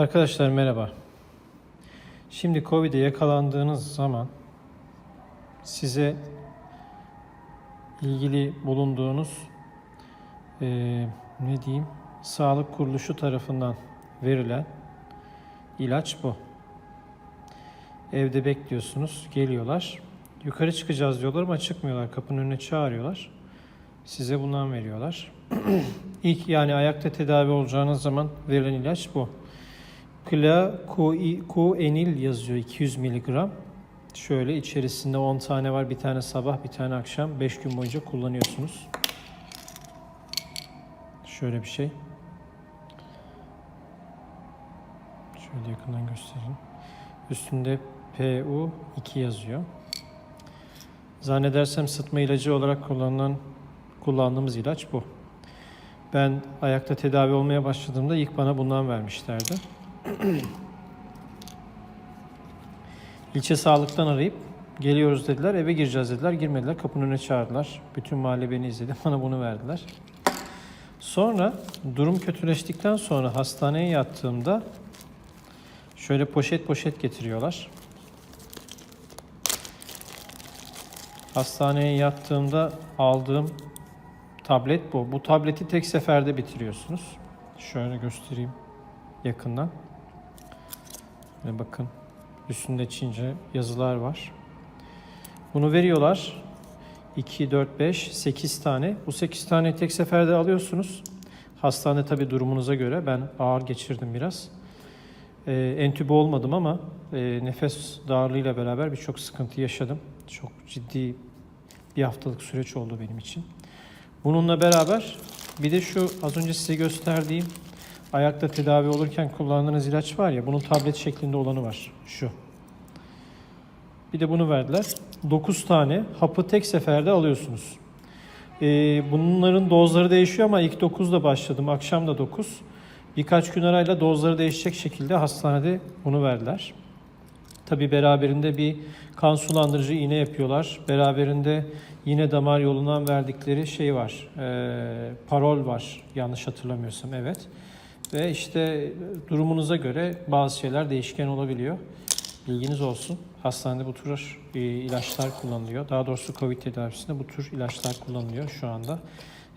Arkadaşlar merhaba. Şimdi Covid'e yakalandığınız zaman size ilgili bulunduğunuz eee, ne diyeyim sağlık kuruluşu tarafından verilen ilaç bu. Evde bekliyorsunuz, geliyorlar. Yukarı çıkacağız diyorlar ama çıkmıyorlar. Kapının önüne çağırıyorlar. Size bundan veriyorlar. İlk yani ayakta tedavi olacağınız zaman verilen ilaç bu. Clacoenil yazıyor 200 miligram. Şöyle içerisinde 10 tane var. Bir tane sabah, bir tane akşam. 5 gün boyunca kullanıyorsunuz. Şöyle bir şey. Şöyle yakından göstereyim. Üstünde PU2 yazıyor. Zannedersem sıtma ilacı olarak kullanılan kullandığımız ilaç bu. Ben ayakta tedavi olmaya başladığımda ilk bana bundan vermişlerdi. İlçe sağlıktan arayıp geliyoruz dediler. Eve gireceğiz dediler. Girmediler. Kapının önüne çağırdılar. Bütün mahalle beni izledi. Bana bunu verdiler. Sonra durum kötüleştikten sonra hastaneye yattığımda şöyle poşet poşet getiriyorlar. Hastaneye yattığımda aldığım tablet bu. Bu tableti tek seferde bitiriyorsunuz. Şöyle göstereyim yakından. Ve bakın üstünde Çince yazılar var. Bunu veriyorlar. 2, 4, 5, 8 tane. Bu 8 tane tek seferde alıyorsunuz. Hastane tabi durumunuza göre ben ağır geçirdim biraz. Ee, entübe olmadım ama e, nefes darlığıyla beraber birçok sıkıntı yaşadım. Çok ciddi bir haftalık süreç oldu benim için. Bununla beraber bir de şu az önce size gösterdiğim ayakta tedavi olurken kullandığınız ilaç var ya bunun tablet şeklinde olanı var. Şu. Bir de bunu verdiler. 9 tane hapı tek seferde alıyorsunuz. Ee, bunların dozları değişiyor ama ilk 9'da başladım. Akşam da 9. Birkaç gün arayla dozları değişecek şekilde hastanede bunu verdiler. Tabi beraberinde bir kan sulandırıcı iğne yapıyorlar. Beraberinde yine damar yolundan verdikleri şey var. e, parol var yanlış hatırlamıyorsam evet. Ve işte durumunuza göre bazı şeyler değişken olabiliyor. Bilginiz olsun. Hastanede bu tür e, ilaçlar kullanılıyor. Daha doğrusu Covid tedavisinde bu tür ilaçlar kullanılıyor şu anda.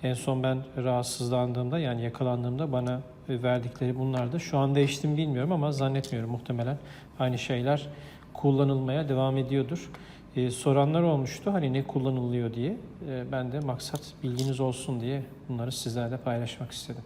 En son ben rahatsızlandığımda yani yakalandığımda bana e, verdikleri bunlardı. Şu an değişti mi bilmiyorum ama zannetmiyorum muhtemelen aynı şeyler kullanılmaya devam ediyordur. E, soranlar olmuştu hani ne kullanılıyor diye. E, ben de maksat bilginiz olsun diye bunları sizlerle paylaşmak istedim.